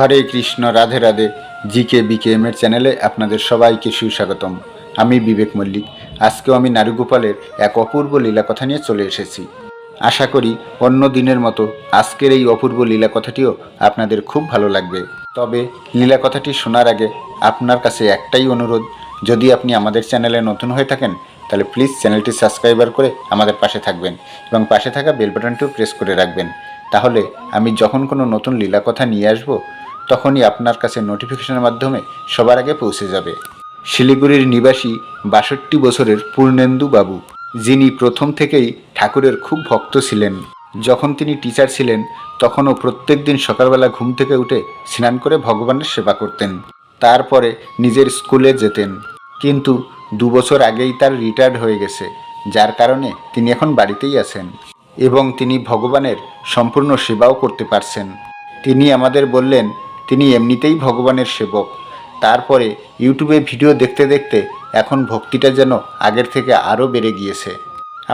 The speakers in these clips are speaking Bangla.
Hare Krishna, Radhe Radhe. G K B K M এর চ্যানেলে আপনাদের সবাইকে সুস্বাগতম। আমি বিবেক মল্লিক। আজকেও আমি নারুগোপালের এক অপূর্ব লীলা কথা নিয়ে চলে এসেছি। আশা করি অন্য দিনের মতো আজকের এই অপূর্ব লীলা কথাটিও আপনাদের খুব ভালো লাগবে। তবে লীলা কথাটি শোনার আগে আপনার কাছে একটাই অনুরোধ, যদি আপনি আমাদের চ্যানেলে নতুন হয়ে থাকেন, তাহলে প্লিজ চ্যানেলটি সাবস্ক্রাইবার করে আমাদের পাশে থাকবেন এবং পাশে থাকা বেল বাটনটিও প্রেস করে রাখবেন। তাহলে আমি যখন কোনো নতুন লীলা কথা নিয়ে আসব তখনই আপনার কাছে নোটিফিকেশনের মাধ্যমে সবার আগে পৌঁছে যাবে। শিলিগুড়ির নিবাসী বাষট্টি বছরের পূর্ণেন্দু বাবু, যিনি প্রথম থেকেই ঠাকুরের খুব ভক্ত ছিলেন। যখন তিনি টিচার ছিলেন, তখনও প্রত্যেক দিন সকালবেলা ঘুম থেকে উঠে স্নান করে ভগবানের সেবা করতেন। তারপরে নিজের স্কুলে যেতেন। কিন্তু দু বছর আগেই তার রিটায়ার্ড হয়ে গেছে, যার কারণে তিনি এখন বাড়িতেই আছেন এবং তিনি ভগবানের সম্পূর্ণ সেবাও করতে পারছেন। তিনি আমাদের বললেন তিনি এমনিতেই ভগবানের সেবক। তারপরে ইউটিউবে ভিডিও দেখতে দেখতে এখন ভক্তিটা যেন আগের থেকে আরও বেড়ে গিয়েছে।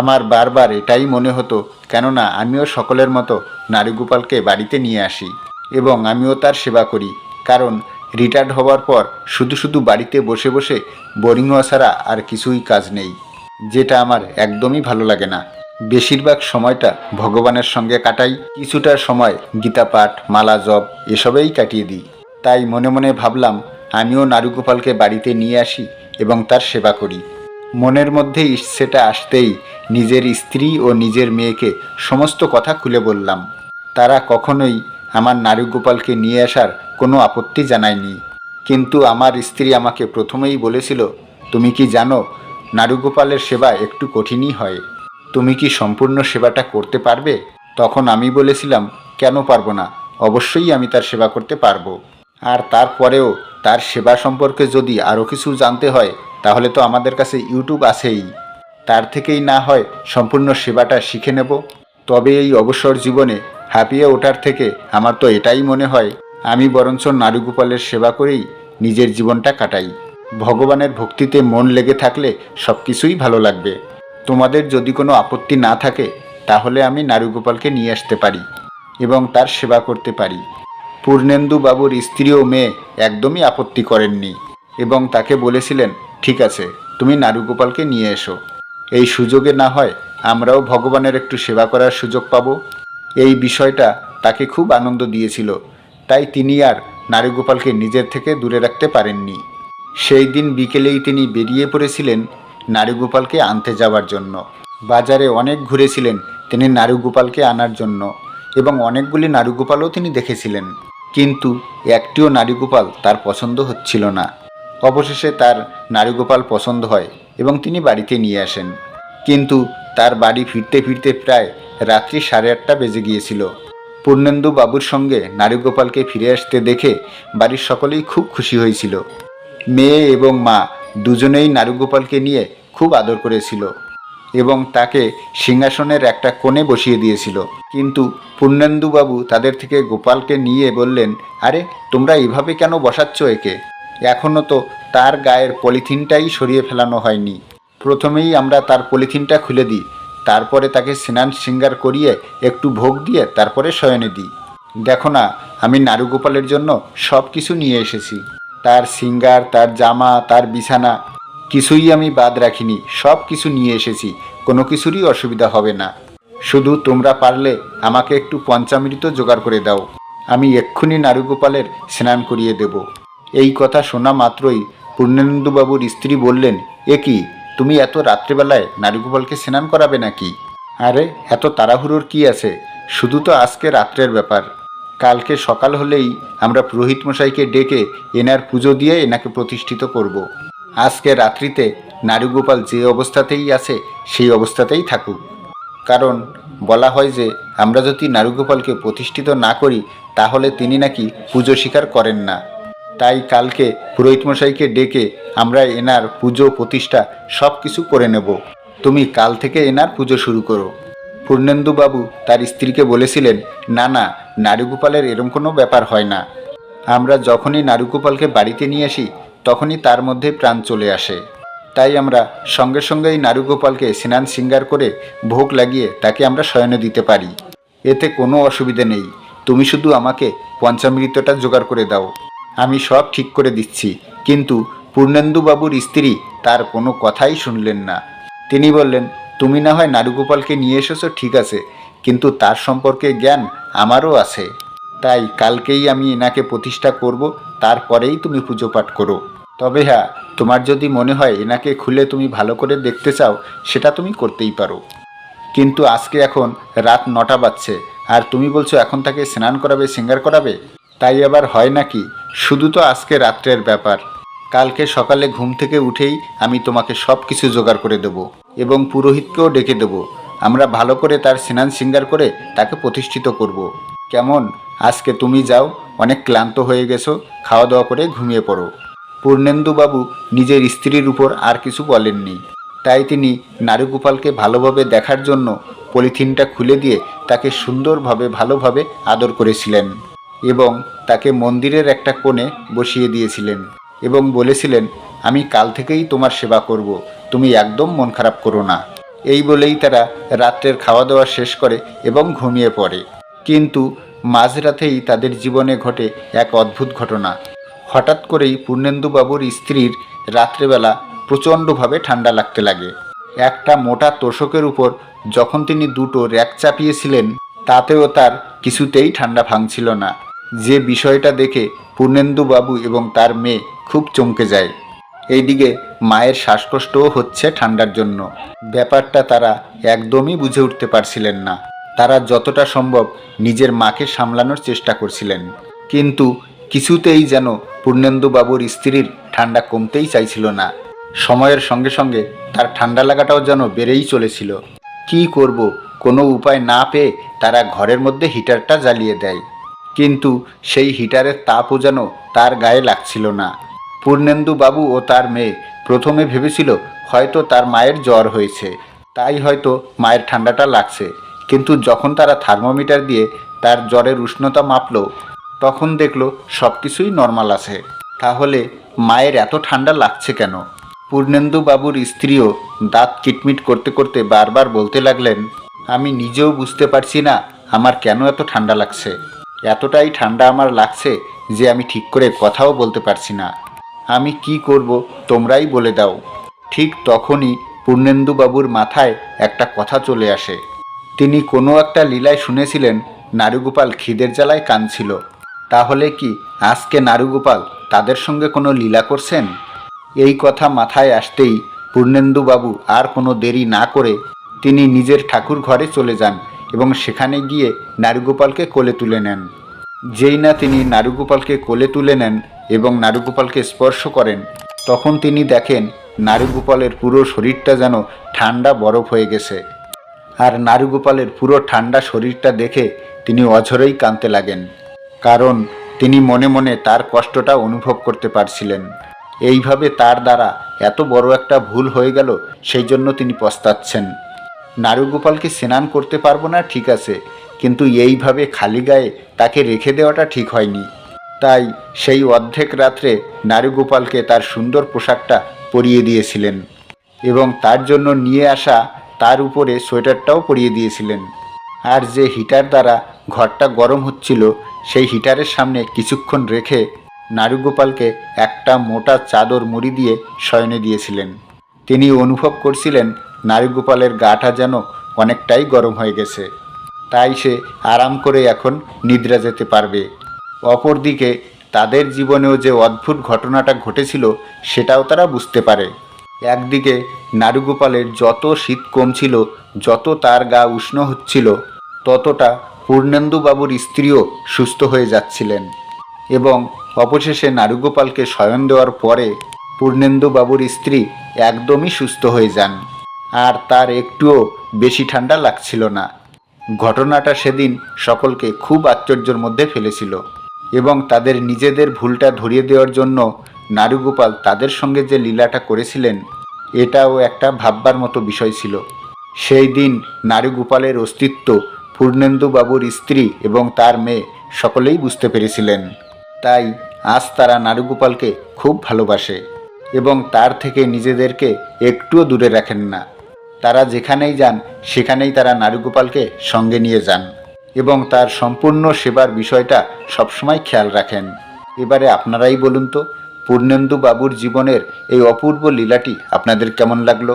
আমার বারবার এটাই মনে হতো, কেননা আমিও সকলের মতো নারীগোপালকে বাড়িতে নিয়ে আসি এবং আমিও তার সেবা করি। কারণ রিটায়ার্ড হওয়ার পর শুধু শুধু বাড়িতে বসে বসে বোরিং ছাড়া আর কিছুই কাজ নেই, যেটা আমার একদমই ভালো লাগে না। বেশিরভাগ সময়টা ভগবানের সঙ্গে কাটাই। কিছুটা সময় গীতা পাঠ মালা জপ, এসবেই কাটিয়ে দিই। তাই মনে মনে ভাবলাম, আমিও নারুগোপালকে বাড়িতে নিয়ে আসি এবং তার সেবা করি। মনের মধ্যে ইচ্ছেটা আসতেই নিজের স্ত্রী ও নিজের মেয়েকে সমস্ত কথা খুলে বললাম। তারা কখনোই আমার নারুগোপালকে নিয়ে আসার কোনো আপত্তি জানায়নি। কিন্তু আমার স্ত্রী আমাকে প্রথমেই বলেছিল, তুমি কি জানো, নারুগোপালের সেবা একটু কঠিনই হয়। তুমি কি সম্পূর্ণ সেবাটা করতে পারবে? তখন আমি বলেছিলাম, কেন পারব না? অবশ্যই আমি তার সেবা করতে পারব। আর তারপরেও তার সেবা সম্পর্কে যদি আরও কিছু জানতে হয়, তাহলে তো আমাদের কাছে ইউটিউব আছেই। তার থেকেই না হয় সম্পূর্ণ সেবাটা শিখে নেব। তবে এই অবসর জীবনে হাঁপিয়ে ওঠার থেকে আমার তো এটাই মনে হয়, আমি বরঞ্চ নারীগোপালের সেবা করেই নিজের জীবনটা কাটাই। ভগবানের ভক্তিতে মন লেগে থাকলে সব কিছুই ভালো লাগবে। তোমাদের যদি কোনো আপত্তি না থাকে, তাহলে আমি নারুগোপালকে নিয়ে আসতে পারি এবং তার সেবা করতে পারি। পূর্ণেন্দু বাবুর স্ত্রী ও মেয়ে একদমই আপত্তি করেননি এবং তাকে বলেছিলেন, ঠিক আছে, তুমি নারুগোপালকে নিয়ে এসো। এই সুযোগে না হয় আমরাও ভগবানের একটু সেবা করার সুযোগ পাবো। এই বিষয়টা তাকে খুব আনন্দ দিয়েছিল, তাই তিনি আর নারীগোপালকে নিজের থেকে দূরে রাখতে পারেননি। সেই দিন বিকেলেই তিনি বেরিয়ে পড়েছিলেন নারীগোপালকে আনতে যাওয়ার জন্য। বাজারে অনেক ঘুরেছিলেন তিনি নারীগোপালকে আনার জন্য এবং অনেকগুলি নারীগোপালও তিনি দেখেছিলেন। কিন্তু একটিও নারীগোপাল তার পছন্দ হচ্ছিল না। অবশেষে তার নারীগোপাল পছন্দ হয় এবং তিনি বাড়িতে নিয়ে আসেন। কিন্তু তার বাড়ি ফিরতে ফিরতে প্রায় রাত্রি সাড়ে আটটা বেজে গিয়েছিল। পূর্ণেন্দু বাবুর সঙ্গে নারীগোপালকে ফিরে আসতে দেখে বাড়ির সকলেই খুব খুশি হয়েছিল। মেয়ে এবং মা দুজনেই নারুগোপালকে নিয়ে খুব আদর করেছিল এবং তাকে সিংহাসনের একটা কোণে বসিয়ে দিয়েছিল। কিন্তু পূর্ণেন্দুবাবু তাদের থেকে গোপালকে নিয়ে বললেন, আরে, তোমরা এভাবে কেন বসাচ্ছ একে? এখনও তো তার গায়ের পলিথিনটাই সরিয়ে ফেলানো হয়নি। প্রথমেই আমরা তার পলিথিনটা খুলে দিই, তারপরে তাকে স্নান শৃঙ্গার করিয়ে একটু ভোগ দিয়ে তারপরে শয়নে দিই। দেখো না, আমি নারুগোপালের জন্য সব কিছু নিয়ে এসেছি। তার সিঙ্গার, তার জামা, তার বিছানা, কিছুই আমি বাদ রাখিনি, সব কিছু নিয়ে এসেছি, কোনো কিছুরই অসুবিধা হবে না। শুধু তোমরা পারলে আমাকে একটু পঞ্চামৃত জোগাড় করে দাও। আমি এক্ষুনি নারুগোপালের স্নান করিয়ে দেব। এই কথা শোনা মাত্রই পূর্ণেন্দুবাবুর স্ত্রী বললেন, এ কি, তুমি এত রাত্রেবেলায় নারীগোপালকে স্নান করাবে নাকি? আরে, এত তাড়াহুড়োর কি আছে? শুধু তো আজকে রাত্রের ব্যাপার। কালকে সকাল হলেই আমরা পুরোহিত মশাইকে ডেকে এনার পুজো দিয়ে এনাকে প্রতিষ্ঠিত করব। আজকে রাত্রিতে নারীগোপাল যে অবস্থাতেই আছে, সেই অবস্থাতেই থাকুক। কারণ বলা হয় যে, আমরা যদি নারুগোপালকে প্রতিষ্ঠিত না করি, তাহলে তিনি নাকি পুজো স্বীকার করেন না। তাই কালকে পুরোহিত মশাইকে ডেকে আমরা এনার পুজো, প্রতিষ্ঠা সব কিছু করে নেব। তুমি কাল থেকে এনার পুজো শুরু করো। পূর্ণেন্দুবাবু তার স্ত্রীকে বলেছিলেন, না না, নারুগোপালের এরম কোনো ব্যাপার হয় না। আমরা যখনই নারুগোপালকে বাড়িতে নিয়ে আসি, তখনই তার মধ্যে প্রাণ চলে আসে। তাই আমরা সঙ্গে সঙ্গেই নারুগোপালকে স্নান শৃঙ্গার করে ভোগ লাগিয়ে তাকে আমরা শয়নে দিতে পারি। এতে কোনো অসুবিধে নেই। তুমি শুধু আমাকে পঞ্চামৃতটা জোগাড় করে দাও। আমি সব ঠিক করে দিচ্ছি। কিন্তু পূর্ণেন্দুবাবুর স্ত্রী তার কোনো কথাই শুনলেন না। তিনি বললেন তুমি না হয় নারুগোপালকে নিয়ে এসেছ, ঠিক আছে, কিন্তু তার সম্পর্কে জ্ঞান আমারও আছে। তাই কালকেই আমি এনাকে প্রতিষ্ঠা করব, তারপরেই তুমি পুজো পাঠ করো। তবে হ্যাঁ তোমার যদি মনে হয় এনাকে খুলে তুমি ভালো করে দেখতে চাও, সেটা তুমি করতেই পারো। কিন্তু আজকে এখন রাত নটা বাজছে, আর তুমি বলছো এখন তাকে স্নান করাবে, সিঙ্গার করাবে? তাই আবার হয় নাকি? শুধু তো আজকে রাত্রের ব্যাপার। কালকে সকালে ঘুম থেকে উঠেই আমি তোমাকে সব কিছু জোগাড় করে দেবো। এবং পুরোহিতকেও ডেকে দেবো। আমরা ভালো করে তার স্নান সিঙ্গার করে তাকে প্রতিষ্ঠিত করব। কেমন? আজকে তুমি যাও, অনেক ক্লান্ত হয়ে গেছো খাওয়া দাওয়া করে ঘুমিয়ে পড়ো। পূর্ণেন্দুবাবু নিজের স্ত্রীর উপর আর কিছু বলেননি। তাই তিনি নারুগোপালকে ভালোভাবে দেখার জন্য পলিথিনটা খুলে দিয়ে তাকে সুন্দরভাবে ভালোভাবে আদর করেছিলেন এবং তাকে মন্দিরের একটা কোণে বসিয়ে দিয়েছিলেন। এবং বলেছিলেন, আমি কাল থেকেই তোমার সেবা করব, তুমি একদম মন খারাপ করো না। এই বলেই তারা রাত্রের খাওয়া দাওয়া শেষ করে এবং ঘুমিয়ে পড়ে। কিন্তু মাঝরাতেই তাদের জীবনে ঘটে এক অদ্ভুত ঘটনা। হঠাৎ করেই পূর্ণেন্দুবাবুর স্ত্রীর রাত্রেবেলা প্রচণ্ডভাবে ঠান্ডা লাগতে লাগে। একটা মোটা তোষকের উপর যখন তিনি দুটো র্যাক চাপিয়েছিলেন, তাতেও তার কিছুতেই ঠান্ডা ভাঙছিল না। যে বিষয়টা দেখে পূর্ণেন্দুবাবু এবং তার মেয়ে খুব চমকে যায়। এইদিকে মায়ের শ্বাসকষ্টও হচ্ছে ঠান্ডার জন্য। ব্যাপারটা তারা একদমই বুঝে উঠতে পারছিলেন না। তারা যতটা সম্ভব নিজের মাকে সামলানোর চেষ্টা করছিলেন। কিন্তু কিছুতেই যেন পূর্ণেন্দুবাবুর স্ত্রীর ঠান্ডা কমতেই চাইছিল না। সময়ের সঙ্গে সঙ্গে তার ঠান্ডা লাগাটাও যেন বেড়েই চলেছিল। কি করব, কোনো উপায় না পেয়ে তারা ঘরের মধ্যে হিটারটা জ্বালিয়ে দেয়। কিন্তু সেই হিটারের তাপও যেন তার গায়ে লাগছিল না। পূর্ণেন্দু বাবু ও তার মেয়ে প্রথমে ভেবেছিল হয়তো তার মায়ের জ্বর হয়েছে। তাই হয়তো মায়ের ঠান্ডাটা লাগছে। কিন্তু যখন তারা থার্মোমিটার দিয়ে তার জ্বরের উষ্ণতা মাপলো, তখন দেখল সব কিছুই নর্মাল আছে। তাহলে মায়ের এত ঠান্ডা লাগছে কেন? পূর্ণেন্দু বাবুর স্ত্রীও দাঁত কিটমিট করতে করতে বারবার বলতে লাগলেন, আমি নিজেও বুঝতে পারছি না আমার কেন এত ঠান্ডা লাগছে। এতটাই ঠান্ডা আমার লাগছে যে আমি ঠিক করে কথাও বলতে পারছি না। আমি কি করব, তোমরাই বলে দাও। ঠিক তখনই পূর্ণেন্দুবাবুর মাথায় একটা কথা চলে আসে। তিনি কোনো একটা লীলায় শুনেছিলেন, নারুগোপাল খিদের জ্বালায় কাঁদছিল। তাহলে কি আজকে নারুগোপাল তাদের সঙ্গে কোনো লীলা করছেন? এই কথা মাথায় আসতেই পূর্ণেন্দুবাবু আর কোনো দেরি না করে তিনি নিজের ঠাকুর ঘরে চলে যান। এবং সেখানে গিয়ে নারুগোপালকে কোলে তুলে নেন। যেই না তিনি নারুগোপালকে কোলে তুলে নেন এবং নারুগোপালকে স্পর্শ করেন, তখন তিনি দেখেন নারুগোপালের পুরো শরীরটা যেন ঠান্ডা বরফ হয়ে গেছে। আর নারুগোপালের পুরো ঠান্ডা শরীরটা দেখে তিনি অঝরেই কাঁদতে লাগেন, কারণ তিনি মনে মনে তার কষ্টটা অনুভব করতে পারছিলেন। এইভাবে তার দ্বারা এত বড় একটা ভুল হয়ে গেল, সেই জন্য তিনি পস্তাচ্ছেন। নারুগোপালকে স্নান করতে পারব না, ঠিক আছে। কিন্তু এইভাবে খালি গায়ে তাকে রেখে দেওয়াটা ঠিক হয়নি। তাই সেই অর্ধেক রাত্রে নারুগোপালকে তার সুন্দর পোশাকটা পরিয়ে দিয়েছিলেন এবং তার জন্য নিয়ে আসা তার উপরে সোয়েটারটাও পরিয়ে দিয়েছিলেন। আর যে হিটার দ্বারা ঘরটা গরম হচ্ছিল, সেই হিটারের সামনে কিছুক্ষণ রেখে নারুগোপালকে একটা মোটা চাদর মুড়ি দিয়ে শয়নে দিয়েছিলেন। তিনি অনুভব করছিলেন নারুগোপালের গাটা যেন অনেকটাই গরম হয়ে গেছে। তাই সে আরাম করে এখন নিদ্রা যেতে পারবে। অপরদিকে তাদের জীবনেও যে অদ্ভুত ঘটনাটা ঘটেছিল, সেটাও তারা বুঝতে পারে। একদিকে নারুগোপালের যত শীত কমছিল, যত তার গা উষ্ণ হচ্ছিল, ততটা পূর্ণেন্দুবাবুর স্ত্রীও সুস্থ হয়ে যাচ্ছিলেন। এবং অবশেষে নারুগোপালকে শয়ন দেওয়ার পরে পূর্ণেন্দুবাবুর স্ত্রী একদমই সুস্থ হয়ে যান। আর তার একটুও বেশি ঠান্ডা লাগছিল না। ঘটনাটা সেদিন সকলকে খুব আশ্চর্যের মধ্যে ফেলেছিল এবং তাদের নিজেদের ভুলটা ধরিয়ে দেওয়ার জন্য নারুগোপাল তাদের সঙ্গে যে লীলাটা করেছিলেন, এটাও একটা ভাববার মতো বিষয় ছিল। সেই দিন নারুগোপালের অস্তিত্ব, পূর্ণেন্দুবাবুর স্ত্রী এবং তার মেয়ে সকলেই বুঝতে পেরেছিলেন। তাই আজ তারা নারুগোপালকে খুব ভালোবাসে এবং তার থেকে নিজেদেরকে একটুও দূরে রাখেন না। তারা যেখানেই যান, সেখানেই তারা নারুগোপালকে সঙ্গে নিয়ে যান এবং তার সম্পূর্ণ সেবার বিষয়টা সবসময় খেয়াল রাখেন। এবারে আপনারাই বলুন তো, পূর্ণেন্দু বাবুর জীবনের এই অপূর্ব লীলাটি আপনাদের কেমন লাগল?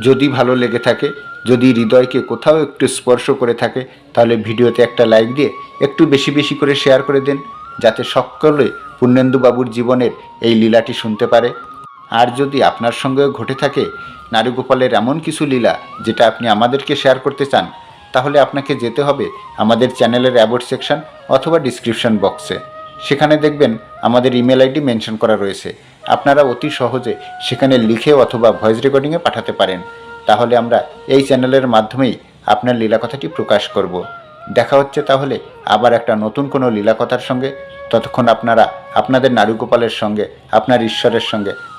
যদি ভালো লেগে থাকে, যদি হৃদয়কে কোথাও একটু স্পর্শ করে থাকে, তাহলে ভিডিওতে একটা লাইক দিয়ে একটু বেশি বেশি করে শেয়ার করে দেন, যাতে সকলে পূর্ণেন্দু বাবুর জীবনের এই লীলাটি শুনতে পারে। আর যদি আপনার সঙ্গেও ঘটে থাকে নারীগোপালের এমন কিছু লীলা যেটা আপনি আমাদেরকে শেয়ার করতে চান, তাহলে আপনাকে যেতে হবে আমাদের চ্যানেলের অ্যাবোর্ড সেকশন অথবা ডিসক্রিপশন বক্সে সেখানে দেখবেন আমাদের ইমেল আইডি মেনশন করা রয়েছে। আপনারা অতি সহজে সেখানে লিখে অথবা ভয়েস রেকর্ডিংয়ে পাঠাতে পারেন। তাহলে আমরা এই চ্যানেলের মাধ্যমেই আপনার লীলা কথাটি প্রকাশ করব। দেখা হচ্ছে তাহলে আবার একটা নতুন কোনো লীলা কথার সঙ্গে। ততক্ষণ আপনারা আপনাদের নারীগোপালের সঙ্গে, আপনার ঈশ্বরের সঙ্গে